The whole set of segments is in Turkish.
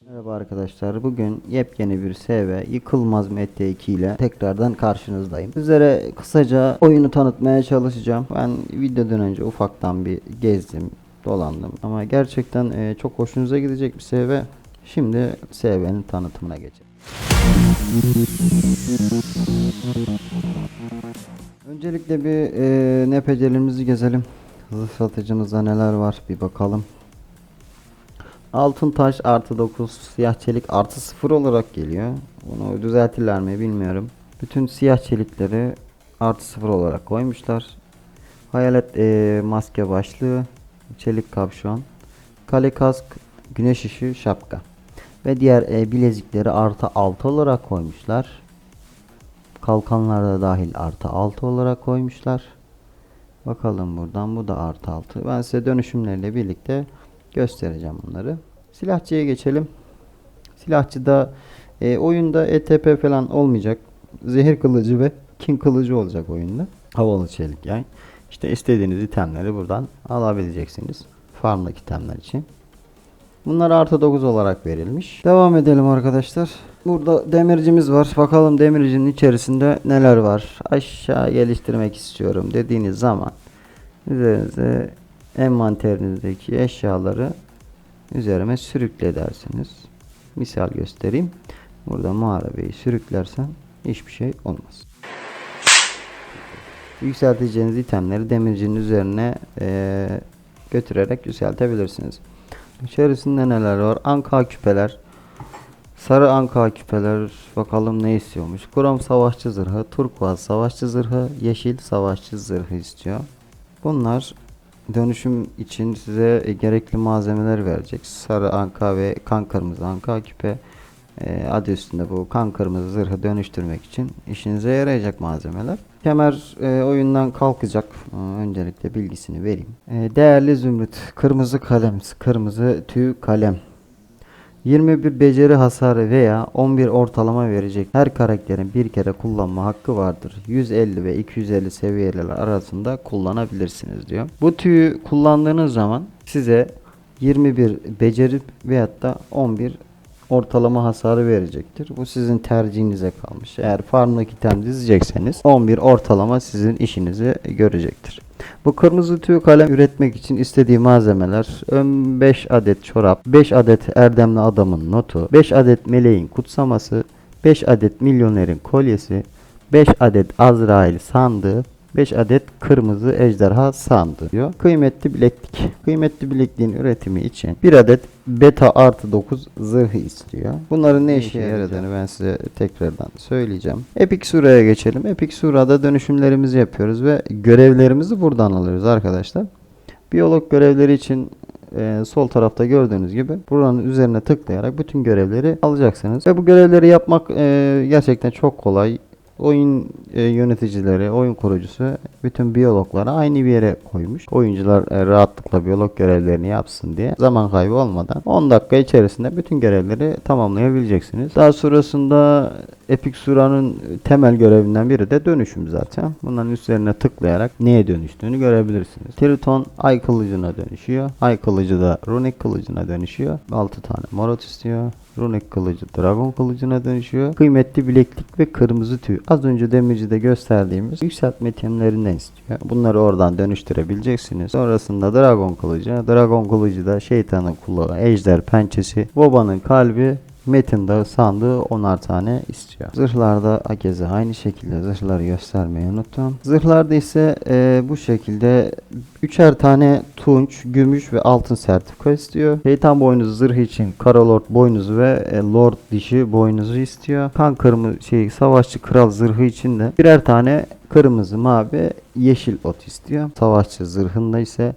Merhaba arkadaşlar. Bugün yepyeni bir SV Yıkılmaz Mete 2 ile tekrardan karşınızdayım. Sizlere kısaca oyunu tanıtmaya çalışacağım. Ben videodan önce ufaktan bir gezdim, dolandım. Ama gerçekten e, çok hoşunuza gidecek bir SV. Şimdi SV'nin tanıtımına geçelim. Öncelikle bir e, NPC'lerimizi gezelim. Hızlı satıcımızda neler var bir bakalım. Altın taş artı 9 siyah çelik artı 0 olarak geliyor. Bunu düzeltirler mi bilmiyorum. Bütün siyah çelikleri artı 0 olarak koymuşlar. Hayalet eee, maske başlığı, çelik kapşon, kale kask, güneş ışığı, şapka. Ve diğer eee, bilezikleri artı 6 olarak koymuşlar. Kalkanlar da dahil artı 6 olarak koymuşlar. Bakalım buradan bu da artı 6. Ben size dönüşümleriyle birlikte göstereceğim bunları. Silahçıya geçelim. Silahçıda e, oyunda ETP falan olmayacak. Zehir kılıcı ve king kılıcı olacak oyunda. Havalı çelik yay. İşte istediğiniz itemleri buradan alabileceksiniz. Farmdaki itemler için. Bunlar artı 9 olarak verilmiş. Devam edelim arkadaşlar. Burada demircimiz var. Bakalım demircinin içerisinde neler var. Aşağı geliştirmek istiyorum dediğiniz zaman üzerinize envanterinizdeki eşyaları üzerime sürükle dersiniz. Misal göstereyim. Burada muharebeyi sürüklersen hiçbir şey olmaz. Yükselteceğiniz itemleri demircinin üzerine eee, götürerek yükseltebilirsiniz. İçerisinde neler var? Anka küpeler. Sarı anka küpeler. Bakalım ne istiyormuş. Krom savaşçı zırhı, turkuaz savaşçı zırhı, yeşil savaşçı zırhı istiyor. Bunlar dönüşüm için size e, gerekli malzemeler verecek. Sarı anka ve kan kırmızı anka küpe. E, adı üstünde bu kan kırmızı zırhı dönüştürmek için işinize yarayacak malzemeler. Kemer e, oyundan kalkacak. Öncelikle bilgisini vereyim. Değerli zümrüt, kırmızı kalem, kırmızı tüy kalem. 21 beceri hasarı veya 11 ortalama verecek her karakterin bir kere kullanma hakkı vardır. 150 ve 250 seviyeler arasında kullanabilirsiniz diyor. Bu tüyü kullandığınız zaman size 21 beceri veyahut da 11 ortalama hasarı verecektir. Bu sizin tercihinize kalmış. Eğer farmdaki item dizecekseniz 11 ortalama sizin işinizi görecektir. Bu kırmızı tüy kalem üretmek için istediği malzemeler ön 5 adet çorap, 5 adet erdemli adamın notu, 5 adet meleğin kutsaması, 5 adet milyonerin kolyesi, 5 adet Azrail sandığı, 5 adet kırmızı ejderha sandığı diyor. Kıymetli bileklik. Kıymetli bilekliğin üretimi için 1 adet beta artı 9 zırhı istiyor. Bunların ne işe yaradığını ben size tekrardan söyleyeceğim. Epic Sura'ya geçelim. Epic Sura'da dönüşümlerimizi yapıyoruz ve görevlerimizi buradan alıyoruz arkadaşlar. Biyolog görevleri için e, sol tarafta gördüğünüz gibi buranın üzerine tıklayarak bütün görevleri alacaksınız. Ve bu görevleri yapmak e, gerçekten çok kolay. Oyun e, yöneticileri, oyun kurucusu bütün biyologları aynı bir yere koymuş. Oyuncular e, rahatlıkla biyolog görevlerini yapsın diye zaman kaybı olmadan 10 dakika içerisinde bütün görevleri tamamlayabileceksiniz. Daha sonrasında Epic Sura'nın temel görevinden biri de dönüşüm zaten. Bunların üzerine tıklayarak neye dönüştüğünü görebilirsiniz. Triton ay kılıcına dönüşüyor. Ay kılıcı da runik kılıcına dönüşüyor. 6 tane morot istiyor. Runik kılıcı dragon kılıcına dönüşüyor. Kıymetli bileklik ve kırmızı tüy. Az önce demircide gösterdiğimiz yükseltme itemlerinden istiyor. Bunları oradan dönüştürebileceksiniz. Sonrasında dragon kılıcı. Dragon kılıcı da şeytanın kulağı, ejder pençesi, babanın kalbi, Metin Dağı sandığı 10'ar tane istiyor. Zırhlarda akeze aynı şekilde zırhları göstermeyi unuttum. Zırhlarda ise e, bu şekilde üçer tane tunç, gümüş ve altın sertifika istiyor. Şeytan boynuzu zırhı için Karalord boynuzu ve e, Lord dişi boynuzu istiyor. Kan kırmızı şey savaşçı kral zırhı için de birer tane kırmızı, mavi, yeşil ot istiyor. Savaşçı zırhında ise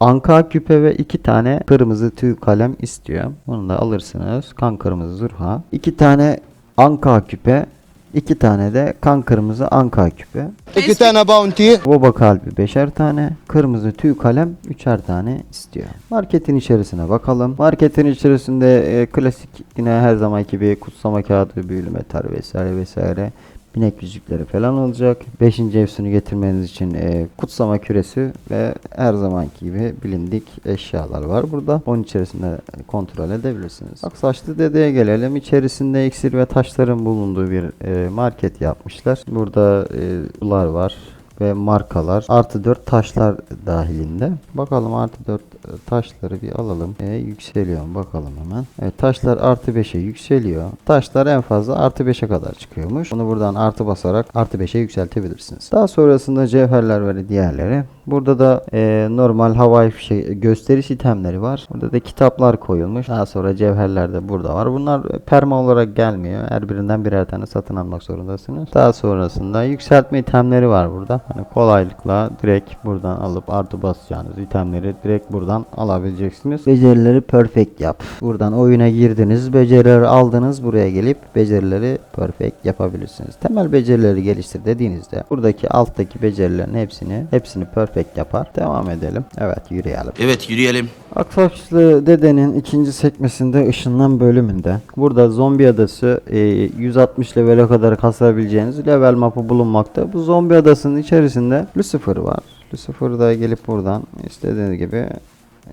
Anka küpe ve iki tane kırmızı tüy kalem istiyor. Bunu da alırsınız. Kan kırmızı zırha. İki tane anka küpe. iki tane de kan kırmızı anka küpe. İki tane bounty. Boba kalbi beşer tane. Kırmızı tüy kalem üçer tane istiyor. Marketin içerisine bakalım. Marketin içerisinde e, klasik yine her zamanki bir kutsama kağıdı, büyülü metal vesaire vesaire. Binek yüzükleri falan olacak. 5. efsunu getirmeniz için e, kutsama küresi ve her zamanki gibi bilindik eşyalar var burada. Onun içerisinde kontrol edebilirsiniz. Aksaçlı dedeye gelelim. İçerisinde iksir ve taşların bulunduğu bir e, market yapmışlar. Burada e, sular var ve markalar artı 4 taşlar dahilinde. Bakalım artı 4 taşları bir alalım. E, yükseliyor bakalım hemen. Evet taşlar artı 5'e yükseliyor. Taşlar en fazla artı 5'e kadar çıkıyormuş. Bunu buradan artı basarak artı 5'e yükseltebilirsiniz. Daha sonrasında cevherler ve diğerleri. Burada da e, normal havai fişek gösteriş itemleri var. Burada da kitaplar koyulmuş. Daha sonra cevherler de burada var. Bunlar perma olarak gelmiyor. Her birinden birer tane satın almak zorundasınız. Daha sonrasında yükseltme itemleri var burada. Hani kolaylıkla direkt buradan alıp artı basacağınız itemleri direkt buradan alabileceksiniz. Becerileri perfect yap. Buradan oyuna girdiniz. Becerileri aldınız. Buraya gelip becerileri perfect yapabilirsiniz. Temel becerileri geliştir dediğinizde buradaki alttaki becerilerin hepsini hepsini perfect yapar. Devam edelim. Evet yürüyelim. Evet yürüyelim. Aksaçlı Dede'nin ikinci sekmesinde ışınlan bölümünde burada zombi adası e, 160 levele kadar kasabileceğiniz level mapı bulunmakta. Bu zombi adasının içerisinde Lucifer var. Lucifer'ı da gelip buradan istediğiniz gibi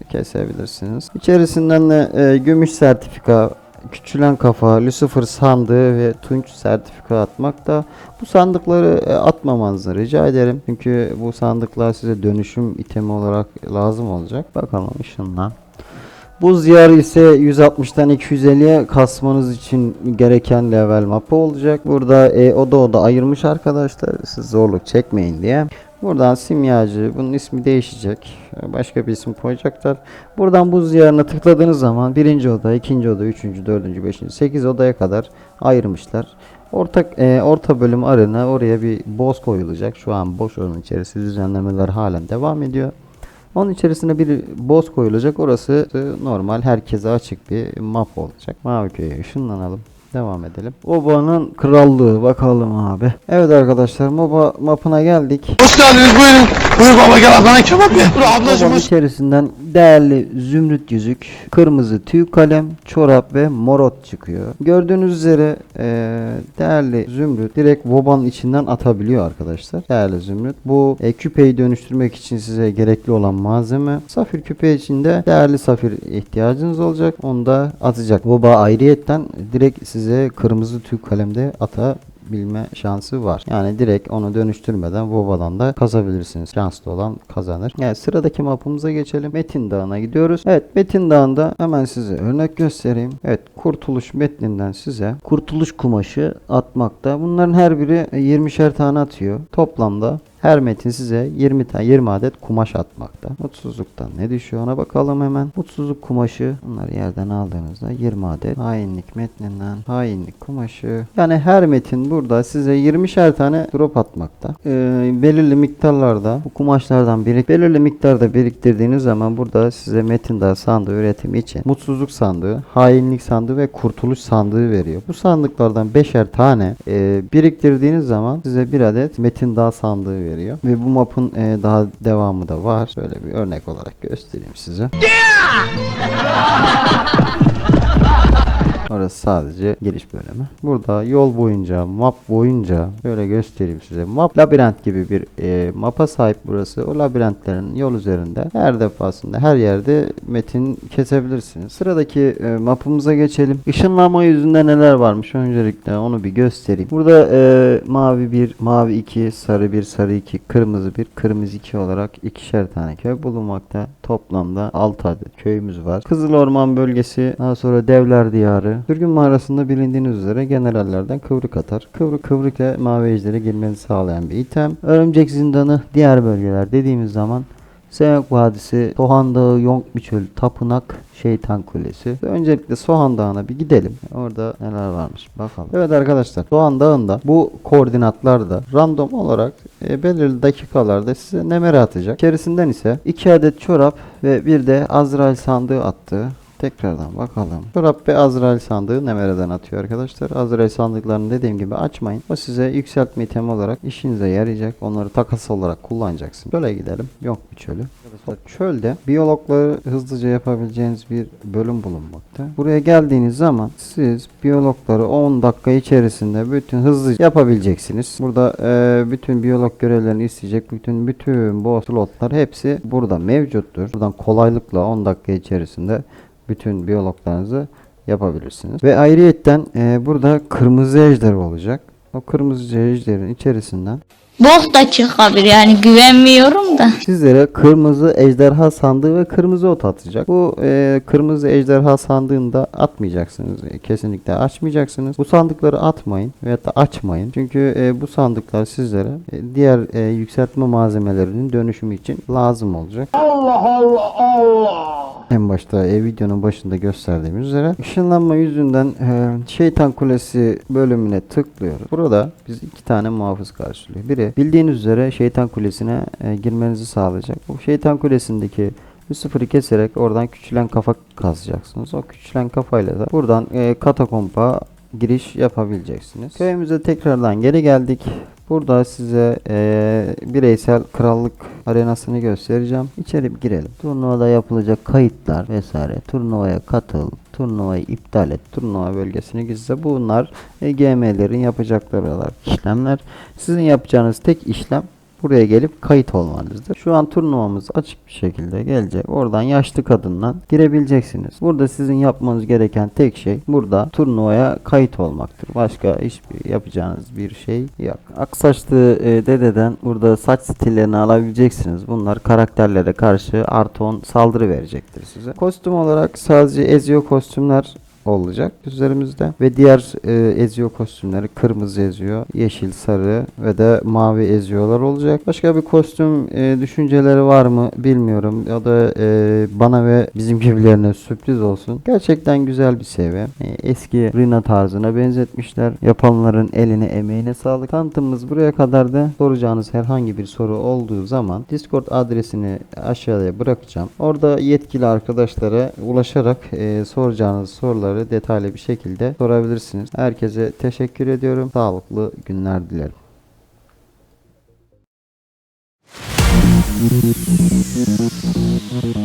kesebilirsiniz. İçerisinden de e, gümüş sertifika, küçülen kafa, Lucifer sandığı ve tunç sertifika atmakta. Bu sandıkları e, atmamanızı rica ederim. Çünkü bu sandıklar size dönüşüm itemi olarak lazım olacak. Bakalım ışınlan. Bu ziyar ise 160'tan 250'ye kasmanız için gereken level mapı olacak. Burada e, oda oda ayırmış arkadaşlar. Siz zorluk çekmeyin diye. Buradan simyacı bunun ismi değişecek. Başka bir isim koyacaklar. Buradan buz ziyarına tıkladığınız zaman birinci oda, ikinci oda, üçüncü, dördüncü, beşinci, sekiz odaya kadar ayırmışlar. Ortak e, orta bölüm arena oraya bir boss koyulacak. Şu an boş onun içerisi düzenlemeler halen devam ediyor. Onun içerisine bir boss koyulacak. Orası e, normal herkese açık bir map olacak. Mavi köye ışınlanalım. Devam edelim. Oba'nın krallığı bakalım abi. Evet arkadaşlar MOBA mapına geldik. Hoş geldiniz buyurun. Buyur baba gel ablana kebap ye. Dur ablacım Oba'nın hoş. içerisinden değerli zümrüt yüzük, kırmızı tüy kalem, çorap ve morot çıkıyor. Gördüğünüz üzere eee, değerli zümrüt direkt Voba'nın içinden atabiliyor arkadaşlar. Değerli zümrüt. Bu e, küpeyi dönüştürmek için size gerekli olan malzeme. Safir küpe için de değerli safir ihtiyacınız olacak. Onu da atacak. Voba ayrıyetten direkt size kırmızı tüy kalemde ata bilme şansı var. Yani direkt onu dönüştürmeden Vova'dan da kazabilirsiniz. Şanslı olan kazanır. Evet sıradaki mapımıza geçelim. Metin Dağı'na gidiyoruz. Evet Metin Dağı'nda hemen size örnek göstereyim. Evet kurtuluş metninden size kurtuluş kumaşı atmakta. Bunların her biri 20'şer tane atıyor. Toplamda her metin size 20 tane 20 adet kumaş atmakta. Mutsuzluktan ne düşüyor ona bakalım hemen. Mutsuzluk kumaşı bunları yerden aldığınızda 20 adet. Hainlik metninden hainlik kumaşı. Yani her metin burada size 20'şer tane drop atmakta. Ee, belirli miktarlarda bu kumaşlardan birik belirli miktarda biriktirdiğiniz zaman burada size metin daha sandığı üretimi için mutsuzluk sandığı, hainlik sandığı ve kurtuluş sandığı veriyor. Bu sandıklardan 5'er tane e, biriktirdiğiniz zaman size bir adet metin daha sandığı veriyor. Ve bu mapın e, daha devamı da var. Şöyle bir örnek olarak göstereyim size. Orası sadece giriş bölümü. Burada yol boyunca, map boyunca böyle göstereyim size. Map labirent gibi bir e, mapa sahip burası. O labirentlerin yol üzerinde her defasında her yerde metin kesebilirsiniz. Sıradaki e, mapımıza geçelim. Işınlanma yüzünde neler varmış öncelikle onu bir göstereyim. Burada e, mavi 1, mavi 2, sarı 1, sarı 2, kırmızı 1, kırmızı 2 olarak ikişer tane köy bulunmakta. Toplamda 6 adet köyümüz var. Kızıl Orman bölgesi, daha sonra Devler Diyarı. Sürgün mağarasında bilindiğiniz üzere generallerden kıvrık atar. Kıvrık kıvrık ile mavi ejderi girmenizi sağlayan bir item. Örümcek zindanı diğer bölgeler dediğimiz zaman Sevek Vadisi, Soğan Dağı, Yonk Biçöl, Tapınak, Şeytan Kulesi. Öncelikle Soğan Dağı'na bir gidelim. Orada neler varmış bakalım. Evet arkadaşlar Soğan Dağı'nda bu koordinatlarda random olarak e, belirli dakikalarda size nemere atacak. İçerisinden ise 2 adet çorap ve bir de Azrail sandığı attığı tekrardan bakalım. Ve Azrail sandığı Nemere'den atıyor arkadaşlar. Azrail sandıklarını dediğim gibi açmayın. O size yükseltme item olarak işinize yarayacak. Onları takas olarak kullanacaksın. Şöyle gidelim. Yok bir çölü. Çölde biyologları hızlıca yapabileceğiniz bir bölüm bulunmakta. Buraya geldiğiniz zaman siz biyologları 10 dakika içerisinde bütün hızlı yapabileceksiniz. Burada e, bütün biyolog görevlerini isteyecek bütün bütün bu slotlar hepsi burada mevcuttur. Buradan kolaylıkla 10 dakika içerisinde bütün biyologlarınızı yapabilirsiniz. Ve ayrıyetten e, burada kırmızı ejder olacak. O kırmızı ejderin içerisinden Bok da çıkabilir yani güvenmiyorum da. Sizlere kırmızı ejderha sandığı ve kırmızı ot atacak. Bu e, kırmızı ejderha sandığında atmayacaksınız. E, kesinlikle açmayacaksınız. Bu sandıkları atmayın veyahut da açmayın. Çünkü e, bu sandıklar sizlere e, diğer e, yükseltme malzemelerinin dönüşümü için lazım olacak. En başta e, videonun başında gösterdiğimiz üzere ışınlanma yüzünden e, şeytan kulesi bölümüne tıklıyoruz. Burada biz iki tane muhafız karşılıyor. Biri bildiğiniz üzere şeytan kulesine e, girmenizi sağlayacak. Bu şeytan kulesindeki bu sıfırı keserek oradan küçülen kafa kazacaksınız. O küçülen kafayla da buradan e, katakompa giriş yapabileceksiniz. Köyümüze tekrardan geri geldik. Burada size eee, bireysel krallık arenasını göstereceğim. İçeri girelim. Turnuvada yapılacak kayıtlar vesaire. Turnuvaya katıl. Turnuvayı iptal et. Turnuva bölgesini gizle. Bunlar e, GM'lerin yapacakları işlemler. Sizin yapacağınız tek işlem buraya gelip kayıt olmanızdır. Şu an turnuvamız açık bir şekilde gelecek. Oradan yaşlı kadından girebileceksiniz. Burada sizin yapmanız gereken tek şey burada turnuvaya kayıt olmaktır. Başka hiçbir yapacağınız bir şey yok. Aksaçlı e, dededen burada saç stillerini alabileceksiniz. Bunlar karakterlere karşı artı 10 saldırı verecektir size. Kostüm olarak sadece Ezio kostümler olacak üzerimizde ve diğer e, Ezio kostümleri kırmızı Ezio, yeşil, sarı ve de mavi Ezio'lar olacak. Başka bir kostüm e, düşünceleri var mı bilmiyorum. Ya da e, bana ve bizim gibilerine sürpriz olsun. Gerçekten güzel bir seviye. E, eski Rina tarzına benzetmişler. Yapanların eline emeğine sağlık. Tanıtımımız buraya kadardı. Soracağınız herhangi bir soru olduğu zaman Discord adresini aşağıya bırakacağım. Orada yetkili arkadaşlara ulaşarak e, soracağınız soruları soruları detaylı bir şekilde sorabilirsiniz. Herkese teşekkür ediyorum. Sağlıklı günler dilerim. Thank you.